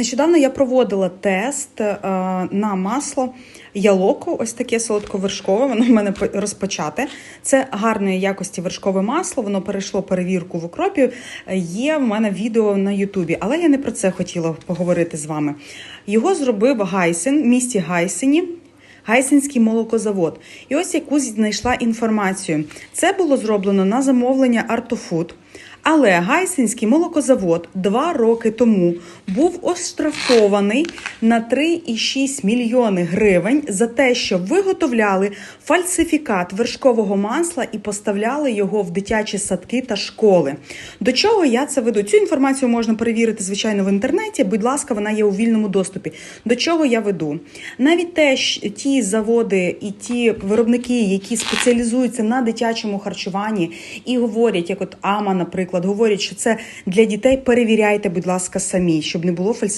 Нещодавно я проводила тест е, на масло ялоко, ось таке солодковершкове. Воно в мене по- розпочате. Це гарної якості вершкове масло. Воно перейшло перевірку в укропі. Є в мене відео на Ютубі, але я не про це хотіла поговорити з вами. Його зробив Гайсен в місті Гайсені. Гайсинський молокозавод. І ось якусь знайшла інформацію. Це було зроблено на замовлення Артофуд. Але Гайсинський молокозавод два роки тому був оштрафований на 3,6 мільйони гривень за те, що виготовляли фальсифікат вершкового масла і поставляли його в дитячі садки та школи. До чого я це веду? Цю інформацію можна перевірити, звичайно, в інтернеті. Будь ласка, вона є у вільному доступі. До чого я веду? Навіть те, ті заводи і ті виробники, які спеціалізуються на дитячому харчуванні і говорять, як от Ама, наприклад, говорять, що це для дітей. Перевіряйте, будь ласка, самі, щоб не було фальсифікатів.